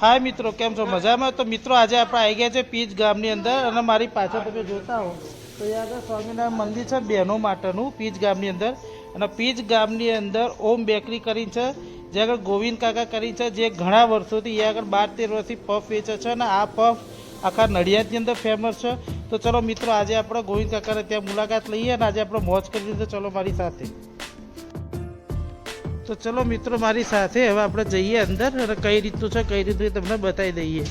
હાય મિત્રો, કેમ છો? મજામાં? તો મિત્રો, આજે આપણે આવી ગયા છે પીજ ગામની અંદર અને મારી પાછળ તમે જોતા હો. તો યાદ સ્વામિનારાયણ મંદિર છે બહેનો માટેનું, પીચ ગામની અંદર. અને પીજ ગામની અંદર ઓમ બેકરી કરી છે, જે આગળ ગોવિંદ કાકા કરી છે, જે ઘણા વર્ષોથી એ આગળ બાર તેર વર્ષથી પફ વેચે છે અને આ પફ આખા નડિયાદની અંદર ફેમસ છે. તો ચલો મિત્રો, આજે આપણે ગોવિંદ કાકાને ત્યાં મુલાકાત લઈએ અને આજે આપણે મોજ કરી તો ચલો મારી સાથે. તો ચલો મિત્રો, મારી સાથે હવે આપણે જઈએ અંદર અને કઈ રીતનું છે, કઈ રીતનું તમને બતાવી દઈએ.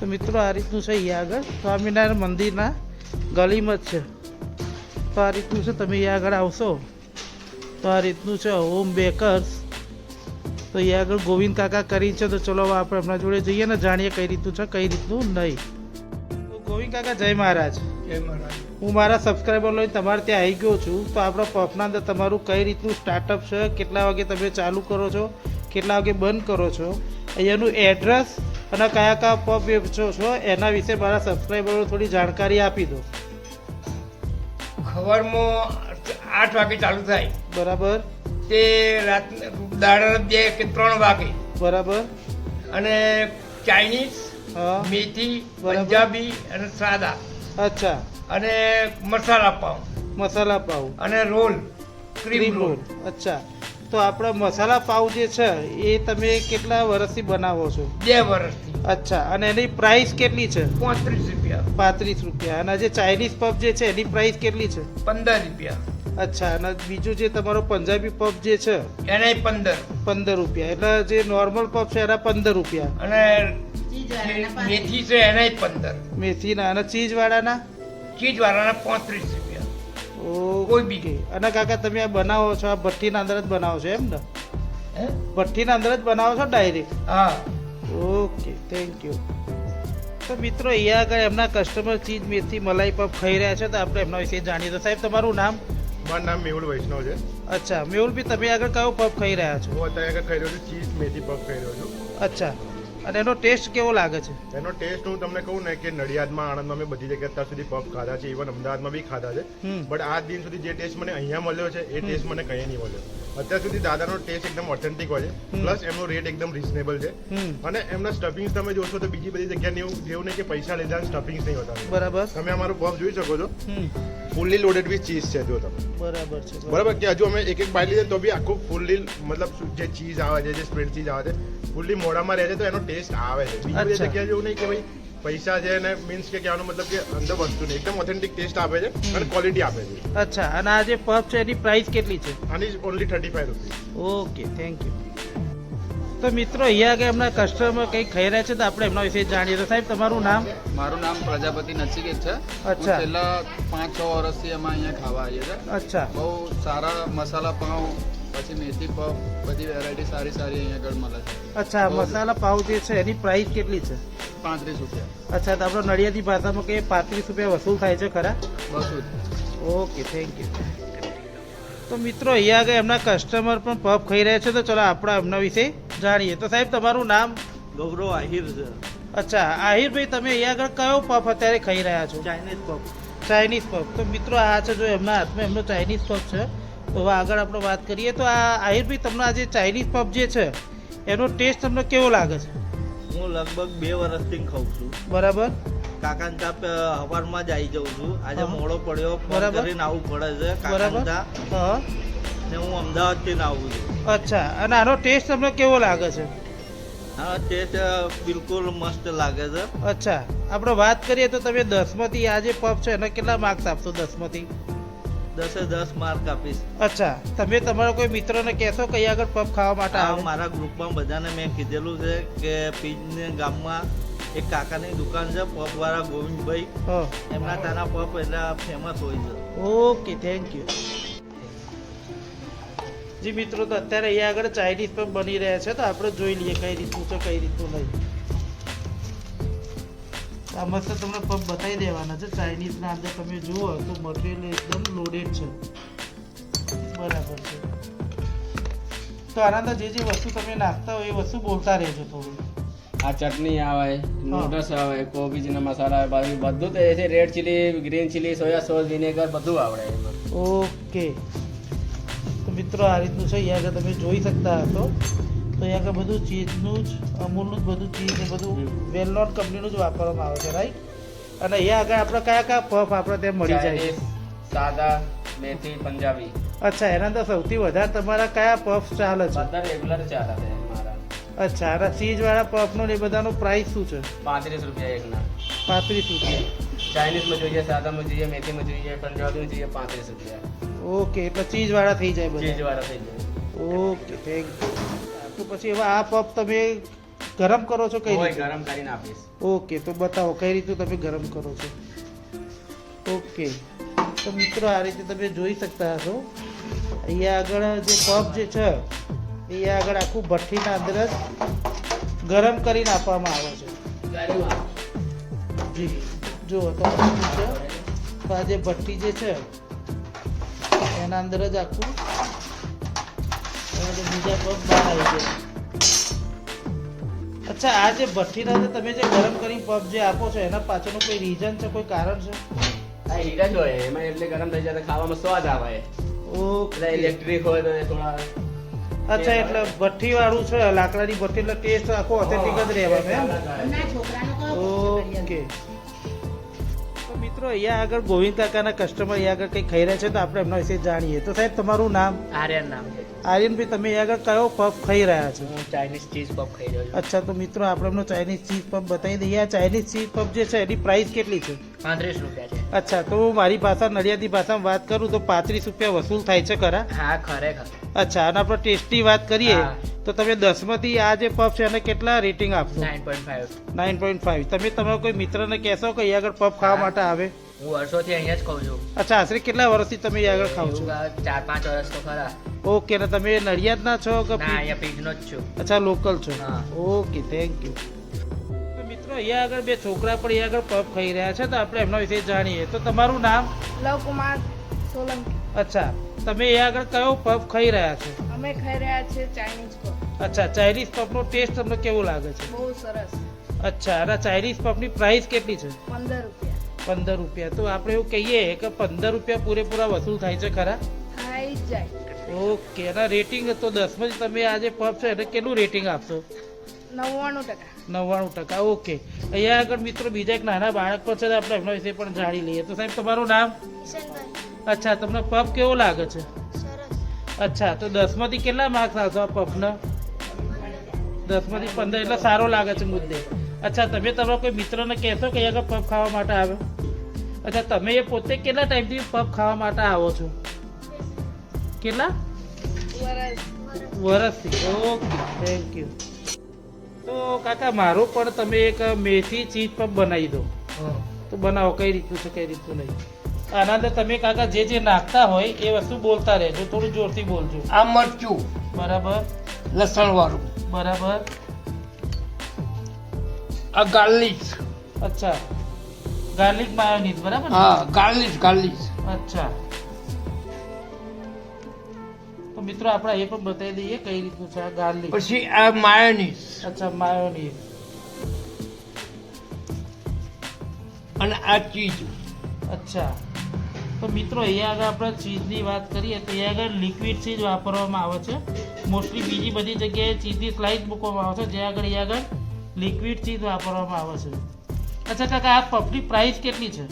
તો મિત્રો, આ રીતનું છે અહીંયા આગળ. સ્વામિનારાયણ મંદિરના ગલીમાં જ છે. તો આ રીતનું છે, તમે અહીંયા આગળ આવશો. તો આ રીતનું છે હોમ બેકર્સ. તો અહીંયા આગળ ગોવિંદ કાકા કરી છે, તો ચલો હવે આપણે એમના જોડે જઈએ ને, જાણીએ કઈ રીતનું છે, કઈ રીતનું નહીં. તો ગોવિંદ કાકા જય મહારાજ. હું મારા સબસ્ક્રાઈબર લઈને તમારે ત્યાં આવી ગયો છું તો આપણા પફના અંદર તમારું કઈ રીતનું સ્ટાર્ટઅપ છે કેટલા વાગે તમે ચાલુ કરો છો કેટલા વાગે બંધ કરો છો અહીંયાનું એડ્રેસ અને કયા કયા પફ વેચો છો એના વિશે મારા સબસ્ક્રાઈબરો થોડી જાણકારી આપી દો. સવારમાં આઠ વાગે ચાલુ થાય. બરાબર. તે રાત દાડા બે કે ત્રણ વાગે. બરાબર. અને ચાઇનીઝ મેથી પંજાબી અને સાદા. અચ્છા. અને મસાલા પાઉં. મસાલા પાઉં. અને રોલ ક્રીમ રોલ. અચ્છા. તો આપણા મસાલા પાઉં જે છે એ તમે કેટલા વર્ષથી બનાવો છો? બે વર્ષથી. અચ્છા. અને એની પ્રાઇસ કેટલી છે? પાંત્રીસ રૂપિયા. પાંત્રીસ રૂપિયા. અને જે ચાઇનીઝ પફ જે છે એની પ્રાઇસ કેટલી છે? પંદર રૂપિયા. અચ્છા. અને બીજું જે તમારો પંજાબી પફ જે છે એને પંદર. પંદર રૂપિયા. એટલે જે નોર્મલ પફ છે એના પંદર રૂપિયા. અને મેથી છે એને પંદર. મેથીના અને ચીઝ વાળાના ચીજ વાળાના પાંત્રીસ રૂપિયા. કોઈ બી. અને કાકા તમે આ બનાવો છો આ ભઠ્ઠીના અંદર જ બનાવો છો એમ ને? હે? ભઠ્ઠીના અંદર જ બનાવો છો ડાયરેક્ટ? હા. ઓકે થેન્ક યુ તો મિત્રો અહીંયા આગળ એમના કસ્ટમર ચીજ મેથી મલાઈ પફ ખાઈ રહ્યા છે તો આપણે એમના વિશે જાણીએ. તો સાહેબ તમારું નામ? મારું નામ મેહુલ વૈષ્ણવ છે. અચ્છા મેહુલભાઈ તમે આગળ કયો પફ ખાઈ રહ્યા છો? હું અત્યારે આગળ ખાઈ રહ્યો છું ચીઝ મેથી પફ ખાઈ રહ્યો છું. અચ્છા. અને એનો ટેસ્ટ કેવો લાગે છે? એનો ટેસ્ટ હું તમને કહું ને કે નડિયાદમાં આણંદમાં મેં બધી જગ્યાએ અત્યાર સુધી પફ ખાધા છે. ઇવન અમદાવાદમાં બી ખાધા છે. બટ આ દિન સુધી જે ટેસ્ટ મને અહીંયા મળ્યો છે એ ટેસ્ટ મને કંઈ નહીં મળ્યો. અત્યાર સુધી દાદાનો ટેસ્ટ એકદમ ઓથેન્ટિક હોય છે. પ્લસ એમનો રેટ એકદમ રિઝનેબલ છે. અને એમના સ્ટફિંગ તમે જોશો તો બીજી બધી જગ્યાએ એવું જેવું નહીં કે પૈસા લીધા સ્ટફિંગ્સ નહીં હોતા બરાબર. તમે અમારું પફ જોઈ શકો છો. ફૂલ્લી લોડેડ વિથ ચીઝ છે જો તમે. બરાબર છે બરાબર. કે હજુ અમે એક એક બાઈટ લીધે તો બી આખું ફૂલ્લી મતલબ જે ચીઝ આવે છે જે સ્પ્રેડ ચીઝ આવે છે ફૂલ્લી મોઢામાં રહે છે તો એનો ટેસ્ટ આવે છે. બીજી બધી. જગ્યાએ જેવું નહીં કે ભાઈ પૈસા છે અને મીન્સ કે કહેવાનો મતલબ કે અંદર વસ્તુ નહીં. એકદમ ઓથેન્ટિક ટેસ્ટ આપે છે અને ક્વોલિટી આપે છે. અચ્છા અને આ જે પફ છે એની પ્રાઇસ કેટલી છે? આની only thirty five rupees okay thank you તો મિત્રો અહીંયા આગળ એમના કસ્ટમર કંઈક ખાઈ રહ્યા છે તો આપણે એમના વિશે જાણીએ. તો સાહેબ તમારું નામ? મારું નામ પ્રજાપતિ નચિકેત છે. અચ્છા. છેલ્લા પાંચ છ વર્ષથી અમે અહીંયા ખાવા આવીએ છીએ. અચ્છા. બહુ સારા મસાલા પાઉં પછી મેથી પફ બધી વેરાયટી સારી સારી અહીંયા આગળ મળે છે. અચ્છા મસાલા પાવ જે છે એની પ્રાઇસ કેટલી છે? પાંત્રીસ રૂપિયા. અચ્છા તો આપણો નડિયાદી ભાષામાં કે પાંત્રીસ રૂપિયા વસૂલ થાય છે ખરા? વસૂલ. ઓકે થેન્ક યુ તો મિત્રો અહીંયા આગળ એમના કસ્ટમર પણ પફ ખાઈ રહ્યા છે તો ચલો આપણે એમના વિશે જાણીએ. તો સાહેબ તમારું નામ? ગૌરવ આહિર છે. અચ્છા આહિરભાઈ તમે અહીંયા આગળ કયો પફ અત્યારે ખાઈ રહ્યા છો? ચાઇનીઝ પફ ચાઇનીઝ પફ તો મિત્રો આ છે જો એમના હાથમાં એમનો ચાઇનીઝ પફ છે. તો હવે આગળ આપણે વાત કરીએ તો આ આહિરભાઈ તમને આ જે ચાઇનીઝ પફ જે છે એનો ટેસ્ટ તમને કેવો લાગે છે? હું લગભગ બે વર્ષથી ખાઉં છું. બરાબર. કાકાન ચા હવારમાં જ આવી જાઉં છું. આજે મોડો પડ્યો બરાબર. કરીને આવું પડે છે બરાબર. ને હું અમદાવાદથી આવું છું. અચ્છા. અને આનો ટેસ્ટ તમને કેવો લાગે છે? હા ટેસ્ટ બિલકુલ મસ્ત લાગે છે. અચ્છા. આપણે વાત કરીએ તો તમે દસમાંથી આ જે પફ છે એને કેટલા માર્ક્સ આપશો દસમાંથી? દસે દસ માર્ક આપીશ. અચ્છા તમે તમારા કોઈ મિત્રોને કહેશો કે આગળ પફ ખાવા માટે આ મારા ગ્રુપમાં બધાને મેં કીધેલું છે કે પીજને ગામમાં એક કાકાની દુકાન છે પફ વાળા ગોવિંદભાઈ એમના તાના પફ એટલે ફેમસ હોય છે. ઓકે થેન્ક યુ જી મિત્રો તો અત્યારે અહીંયા આગળ ચાઇનીઝ પણ બની રહ્યા છે તો આપણે જોઈ લઈએ કઈ રીતનું છે કઈ રીતનું નહીં. આ મસ્ત તમને પગ બતાવી દેવાના છે. ચાઇનીઝના અંદર તમે જુઓ તો મટીરિયલ એકદમ લોડેડ છે. બરાબર છે. તો આના અંદર જે જે વસ્તુ તમે નાખતા હોય એ વસ્તુ બોલતા રહેજો થોડું. આ ચટણી આવે નૂડલ્સ આવે કોબીજના મસાલા આવે બધું તો એ છે red chilli green chilli soya sauce vinegar બધું આવડે એમાં. ઓકે. તો મિત્રો આ રીતનું છે. અહીંયા આગળ તમે જોઈ શકતા હશો. તો અહીંયા આગળ બધું ચીઝનું જ અમૂલનું જ બધું ચીજ ને બધું વેલ નોન કંપનીનું જ વાપરવામાં આવે છે રાઈટ અને અહીંયા આગળ આપણે કયા કયા પફ આપણે ત્યાં મળી જાય સાદા મેથી પંજાબી. અચ્છા એના અંદર સૌથી વધારે તમારા કયા પફ ચાલે છે? બધા રેગ્યુલર ચાલે છે અચ્છા અને ચીઝવાળા પફનો ને એ બધાનો પ્રાઇસ શું છે? પાંત્રીસ રૂપિયા એકના. પાંત્રીસ રૂપિયા. ચાઇનીઝમાં જોઈએ સાદામાં જોઈએ મેથીમાં જોઈએ પંજાબીમાં જોઈએ પાંત્રીસ રૂપિયા. ઓકે એટલે ચીઝવાળા થઈ જાય ચીજ વાળા થઈ જાય. ઓકે થેન્ક યુ તો પછી હવે આ પફ તમે ગરમ કરો છો કઈ રીતે? ગરમ કરીને આપીશ. ઓકે તો બતાવો કઈ રીતનું તમે ગરમ કરો છો? ઓકે તો મિત્રો આ રીતે તમે જોઈ શકતા હશો. અહીંયા આગળ જે પફ જે છે અહીંયા આગળ આખું ભઠ્ઠીના અંદર જ ગરમ કરીને આપવામાં આવે છે. જી જો તો આ જે ભઠ્ઠી જે છે એના અંદર જ આખું એના જે બીજા પગ બહાર આવી ગયા. અચ્છા આ જે ભઠ્ઠીના અંદર તમે જે ગરમ કરીને પગ જે આપો છો એના પાછળનું કોઈ રીઝન છે કોઈ કારણ છે? આ રીઝન હોય એમાં એટલે ગરમ થઈ જાય ખાવામાં સ્વાદ આવે. એટલે ઓકે ઇલેક્ટ્રિક હોય તો થોડા અચ્છા એટલે ભઠ્ઠી વાળું છે લાકડાની ભઠ્ઠી એટલે ટેસ્ટ આખો ઓથેન્ટિક જ રહેવાનો એમ? ઓકે. તો મિત્રો અહીંયા આગળ ગોવિંદ કાકાના કસ્ટમર અહીંયા આગળ કંઈ ખાઈ રહ્યા છે તો આપણે એમના વિશે જાણીએ. તો સાહેબ તમારું નામ? આર્યન નામ છે. આર્યનભાઈ તમે અહીંયા આગળ કયો પફ ખાઈ રહ્યા છો? હું ચાઇનીઝ ચીઝ પફ ખાઈ રહ્યો છું. અચ્છા તો મિત્રો આપણે એમનો ચાઇનીઝ ચીઝ પફ બતાવી દઈએ. આ ચાઇનીઝ ચીઝ પફ જે છે એની પ્રાઇસ કેટલી છે? પાંત્રીસ રૂપિયા છે. અચ્છા તો મારી ભાષા નડિયાદી ભાષામાં વાત કરું તો પાંત્રીસ રૂપિયા વસૂલ થાય છે ખરા? હા ખરેખર. અચ્છા અને આપણે ટેસ્ટની વાત કરીએ તો તમે દસમાંથી આ જે પફ છે એને કેટલા રેટિંગ આપશો? Nine point five nine point five તમે તમારા કોઈ મિત્રને કહેશો કે અહીંયા આગળ પફ ખાવા માટે આવે? હું વર્ષોથી અહીંયા જ ખાઉં છું. અચ્છા આશરે કેટલા વર્ષથી તમે અહીંયા આગળ ખાવ છો? ચાર પાંચ વર્ષ તો ખરા. ઓકે ને તમે નડિયાદના છો કે ના અહીંયા પીજનો જ છું. અચ્છા લોકલ છો. હા. ઓકે થેન્ક યુ મિત્રો અહીંયા આગળ બે છોકરા પણ અહીંયા આગળ પફ ખાઈ રહ્યા છે તો આપણે એમના વિશે જાણીએ. તો તમારું નામ? લવકુમાર સોલંકી. અચ્છા. તમે એ આગળ કયો પફ ખાઈ રહ્યા છો? અમે ખાઈ રહ્યા છે ચાઇનીઝ પફ. અચ્છા ચાઇનીઝ પફનો ટેસ્ટ તમને કેવો લાગે છે? બહુ સરસ. અચ્છા અને ચાઇનીઝ પફની પ્રાઇસ કેટલી છે? પંદર રૂપિયા. પંદર રૂપિયા. તો આપણે એવું કહીએ કે પંદર રૂપિયા પૂરેપૂરા વસૂલ થાય છે ખરા? થાય જાય. ઓકે અને રેટિંગ તો જ તમે આ જે પફ છે એને કેટલું રેટિંગ આપશો? નવ્વાણું ટકા. નવ્વાણું ટકા. ઓકે. અહીંયા આગળ મિત્રો બીજા એક નાના બાળક પર છે તો આપણે એમના વિશે પણ જાણી લઈએ. તો સાહેબ તમારું નામ? અચ્છા તમને પફ કેવો લાગે છે? અચ્છા તો દસમાંથી કેટલા માર્ક્સ આવશો આ પફના? દસમાંથી પંદર એટલે સારો લાગે છે મુદ્દે. અચ્છા તમે તમારા કોઈ મિત્રને કહેશો કે આગળ પફ ખાવા માટે આવે? અચ્છા તમે એ પોતે કેટલા ટાઈમથી પફ ખાવા માટે આવો છો? કેટલા? વરસથી. ઓકે થેન્ક યુ તો કાકા મારો પણ તમે એક મેથી ચીઝ પફ બનાવી દો. તો બનાવો કઈ રીતનું છે કઈ રીતનું નહીં? આના અંદર તમે કાકા જે જે નાખતા હોય એ વસ્તુ બોલતા રહેજો થોડું જોરથી બોલજો. આ મરચું બરાબર? લસણ વાળું બરાબર? આ ગાર્લિક. અચ્છા. ગાર્લિક માયોનીઝ બરાબર હા ગાર્લિક ગાર્લિક. અચ્છા. તો મિત્રો આપણે એ પણ બતાવી દઈએ કઈ રીતનું છે આ ગાર્લિક. પછી આ માયોનીઝ. અચ્છા માયોનીઝ. અને આ ચીઝ. અચ્છા. તો મિત્રો અહીંયા આગળ આપણે ચીઝની વાત કરીએ તો અહીંયા આગળ લિક્વિડ ચીઝ વાપરવામાં આવે છે. મોસ્ટલી બીજી બધી જગ્યાએ ચીઝની સ્લાઇસ મૂકવામાં આવે છે જે આગળ અહીંયા આગળ લિક્વિડ ચીઝ વાપરવામાં આવે છે. અચ્છા કાકા આ પફની પ્રાઇસ કેટલી છે?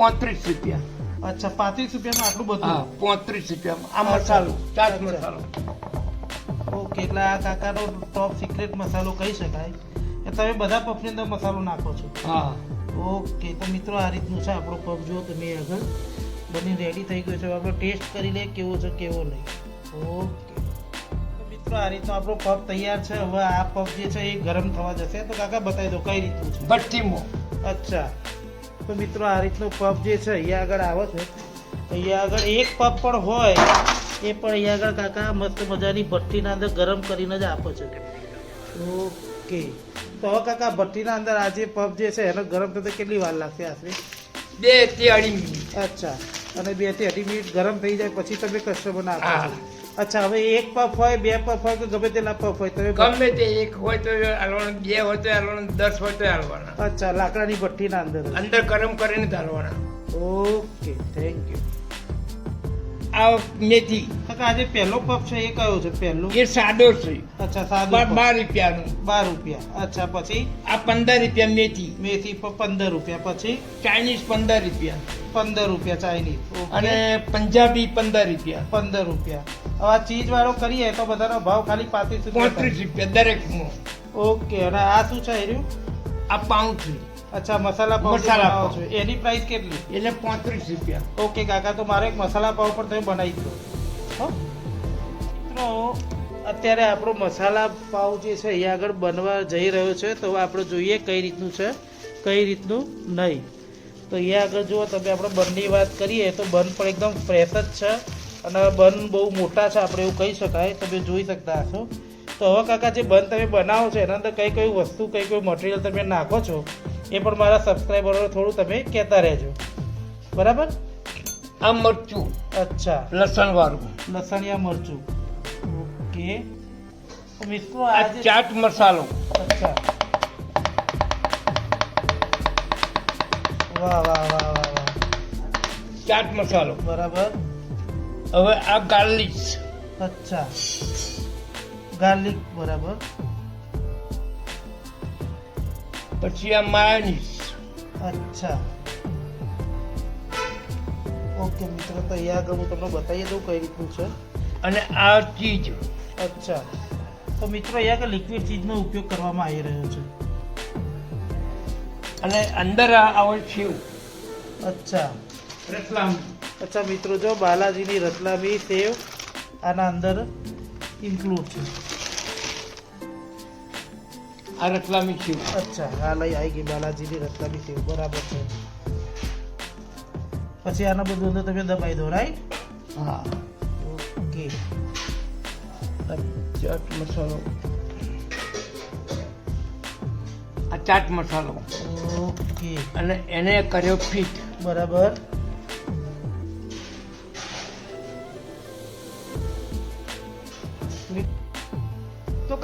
પોત્રીસ રૂપિયા. અચ્છા પાંત્રીસ રૂપિયામાં આટલું હા બધું પોત્રીસ રૂપિયામાં. આ મસાલો. ચાટ મસાલો. ઓકે એટલે આ કાકાનો ટોપ સિક્રેટ મસાલો કહી શકાય. એ તમે બધા પફની અંદર મસાલો નાખો છો. હા. ઓકે તો મિત્રો આ રીતનું છે આપણો પફ જો તમે આગળ. બની રેડી થઈ ગયો છે. આપણે ટેસ્ટ કરી લઈએ કેવો છે કેવો નહીં. ઓકે મિત્રો આ રીતનો આપણો પગ તૈયાર છે. હવે આ પફ જે છે એ ગરમ થવા જશે. તો કાકા બતાવી દો કઈ રીતનું છે. ભઠ્ઠીમો. અચ્છા. તો મિત્રો આ રીતનો પફ જે છે અહીંયા આગળ આવે છે. અહીંયા આગળ એક પફ પણ હોય એ પણ અહીંયા આગળ કાકા મસ્ત મજાની ભઠ્ઠીના અંદર ગરમ કરીને જ આપે છે. ઓકે તો હવે કાકા ભઠ્ઠીના અંદર આ જે પફ જે છે એને ગરમ થતા કેટલી વાર લાગશે આશરે? બેથી અઢી મિનિટ. અચ્છા. અને બેથી અઢી મિનિટ ગરમ થઈ જાય પછી તમે કસ્ટમરને આપો અચ્છા હવે એક પફ હોય બે પફ હોય કે ગમે તેના પફ હોય તમે ગમે તે એક હોય તો હાલવાનું બે હોય તો હાલવાનું દસ હોય તો હાલવાના. અચ્છા લાકડાની ભઠ્ઠીના અંદર. અંદર ગરમ કરીને હાલવાના ઓકે થેન્ક યુ. આ મેથી. કાકા આજે પહેલો પફ છે એ કયો છે? પહેલો? એ સાદો છે. અચ્છા સાદો બાર રૂપિયાનું. બાર રૂપિયા. અચ્છા પછી? આ પંદર રૂપિયા મેથી. મેથી પંદર રૂપિયા. પછી? ચાઇનીઝ પંદર રૂપિયા. પંદર રૂપિયા ચાઇનીઝ. અને પંજાબી પંદર રૂપિયા. પંદર રૂપિયા. હવે આ ચીજ વાળો કરીએ તો બધાનો ભાવ ખાલી પાંત્રીસ પાંત્રીસ રૂપિયા દરેક ઓકે અને આ શું છે એર્યું આ પાઉં છે અચ્છા મસાલા પાવ મસાલા પાવ. છો. એની પ્રાઇસ કેટલી? એટલે પાંત્રીસ રૂપિયા. ઓકે કાકા તો મારે એક મસાલા પાવ પણ તમે બનાવી દો. તો અત્યારે આપણો મસાલા પાવ જે છે એ આગળ બનવા જઈ રહ્યો છે. તો આપણે જોઈએ કઈ રીતનું છે કઈ રીતનું નહીં. તો એ આગળ જુઓ તમે આપણે બનની વાત કરીએ તો બન પણ એકદમ ફ્રેશ જ છે. અને બન બહુ મોટા છે આપણે એવું કહી શકાય. તમે જોઈ શકતા હશો. તો હવે કાકા જે બન તમે બનાવો છો એના અંદર કઈ કઈ વસ્તુ કઈ કઈ મટીરિયલ તમે નાખો છો એ પણ મારા સબસ્ક્રાઈબરો થોડું તમે કહેતા રહેજો. બરાબર? આ મરચું. અચ્છા. લસણ વાળું લસણિયા મરચું. ઓકે. તો મિત્રો આ આજે ચાટ મસાલો. અચ્છા. વાહ વાહ વાહ વાહ વાહ. ચાટ મસાલો. બરાબર. હવે આ ગાર્લિક. અચ્છા. ગાર્લિક બરાબર. પછી આ માયોનીઝ અચ્છા. ઓકે મિત્રો તો અહીંયા આગળ હું તમને બતાવી દઉં કઈ રીતનું છે. અને આ ચીજ. અચ્છા. તો મિત્રો અહીંયા આગળ લિક્વિડ ચીજનો ઉપયોગ કરવામાં આવી રહ્યો છે. અને અંદર આ આવે સેવ અચ્છા. રતલામ. અચ્છા મિત્રો જો બાલાજીની રતલામી સેવ આના અંદર ઇન્ક્લુડ છે. આ રતલામી સેવ અચ્છા હા લઈ આવી ગઈ બાલાજીની રતલામી સેવ બરાબર છે. પછી આના બધું અંદર તમે દબાઈ દો રાઈટ હા. ઓકે ચાટ મસાલો. આ ચાટ મસાલો. ઓકે અને એને કર્યો ફિટ. બરાબર.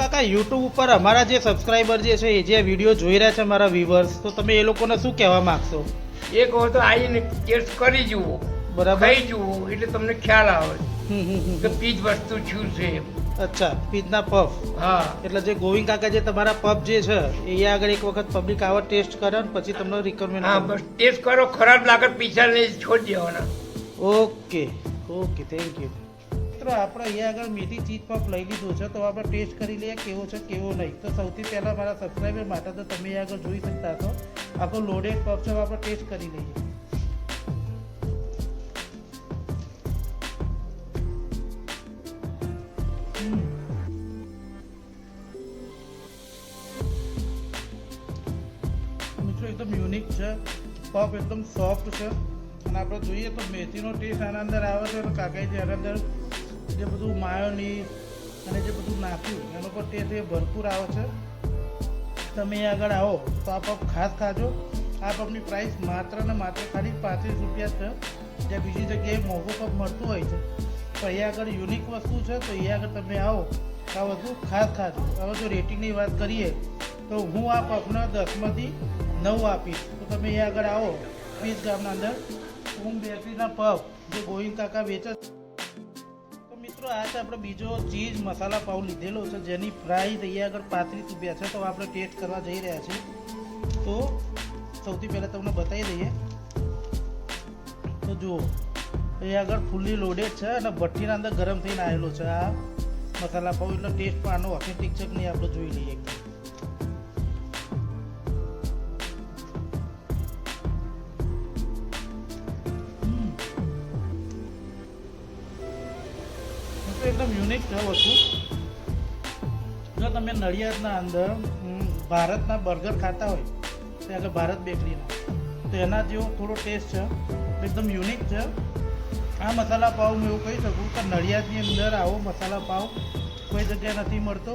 કાકા યુટ્યુબ ઉપર અમારા જે સબસ્ક્રાઈબર જે છે એ જે વીડિયો જોઈ રહ્યા છે મારા વ્યુઅર્સ તો તમે એ લોકોને શું કહેવા માંગશો? એક વખત આવીને ટેસ્ટ કરી જુઓ. બરાબર. ખાઈ જુઓ એટલે તમને ખ્યાલ આવે. હમ હમ હમ. કે પીજ વસ્તુ શું છે એમ. અચ્છા પીઝના પફ હા. એટલે જે ગોવિંદ કાકા જે તમારા પફ જે છે એ આગળ એક વખત પબ્લિક આવા ટેસ્ટ કરે ને પછી તમને રિકમેન્ડ હા બસ ટેસ્ટ કરો ખરાબ લાગે પીછા લઈ છોડી દેવાના. ઓકે ઓકે થેન્ક યુ મિત્રો આપણે અહીંયા આગળ મેથી ચીજ પફ લઈ લીધું છે, તો આપણે ટેસ્ટ કરી લઈએ કેવો છે, કેવો નહીં. તો સૌથી પહેલાં મારા સબસ્ક્રાઈબર માટે તો તમે આગળ જોઈ શકતા છો આખો લોડેડ પફ છે આપણે ટેસ્ટ કરી લઈએ. મિત્રો, એકદમ યુનિક છે. પફ એકદમ સોફ્ટ છે. અને આપણે જોઈએ તો મેથીનો ટેસ્ટ આના અંદર આવે છે તો કાકાએ જે આના અંદર જે બધું માયોની અને જે બધું નાખ્યું એનો ટેસ્ટ એ ભરપૂર આવે છે. તમે આગળ આવો, તો આ પફ ખાસ ખાજો. આ પફની પ્રાઇસ માત્ર ને માત્ર ખાલી પાંત્રીસ રૂપિયા છે. જે બીજી જગ્યાએ મોંઘો પફ મળતું હોય છે. તો અહીંયા આગળ યુનિક વસ્તુ છે, તો અહીંયા આગળ તમે આવો. તો આ વસ્તુ ખાસ ખાજો. હવે જો રેટિંગની વાત કરીએ, તો હું આ પફને દસમાંથી નવ આપીશ. તો તમે અહીંયા આગળ આવો. પીસ ગામના અંદર. હું બેટરીના પફ જે ગોવિંદ કાકા વેચે. તો મિત્રો, આ છે આપણે બીજો ચીઝ મસાલા પાઉં લીધેલો છે, જેની પ્રાઇસ અહીંયા આગળ પાંત્રીસ રૂપિયા છે તો આપણે ટેસ્ટ કરવા જઈ રહ્યા છીએ. તો સૌથી પહેલાં તમને બતાવી દઈએ. તો જુઓ, અહીંયા આગળ ફૂલ્લી લોડેડ છે અને ભઠ્ઠીના અંદર ગરમ થઈને આવેલો છે આ મસાલા પાઉં. એટલે ટેસ્ટ પણ આનો ઓથેન્ટિક છે કે નહીં, આપણે જોઈ લઈએ. એકદમ યુનિક છે વસ્તુ. જો તમે નડિયાદના અંદર ભારતના બર્ગર ખાતા હોય, તો આગળ ભારત બેકરીના. તો એના જેવો થોડો ટેસ્ટ છે. એકદમ યુનિક છે. આ મસાલા પાવ હું એવું કહી શકું કે નડિયાદની અંદર આવો મસાલા પાવ કોઈ જગ્યાએ નથી મળતો.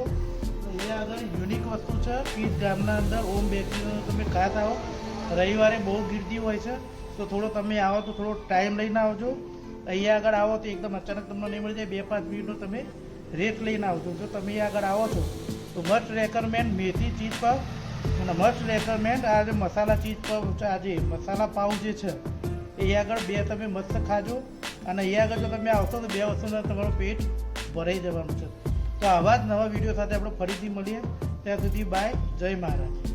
એ આગળ યુનિક વસ્તુ છે. પીસ ગામના અંદર ઓમ બેકરીનો તમે ખાસ આવો રવિવારે બહુ ગીર્દી હોય છે. તો થોડો તમે આવો તો થોડો ટાઈમ લઈને આવજો. અહીંયા આગળ આવો તો એકદમ અચાનક તમને નહીં મળી જાય. બે પાંચ મિનિટનો તમે રેટ લઈને આવજો. જો તમે આગળ આવો છો, તો મસ્ટ રેકરમેન્ડ મેથી ચીઝ પર અને મસ્ટ રેકરમેન્ડ આ જે મસાલા ચીઝ પર આજે મસાલા પાઉં જે છે, એ આગળ બે તમે મસ્ત ખાજો. અને અહીંયા આગળ જો તમે આવશો, તો બે વસ્તુના તમારું પેટ ભરાઈ જવાનું છે. તો આવા જ નવા વીડિયો સાથે આપણે ફરીથી મળીએ. ત્યાં સુધી બાય જય મહારાજ.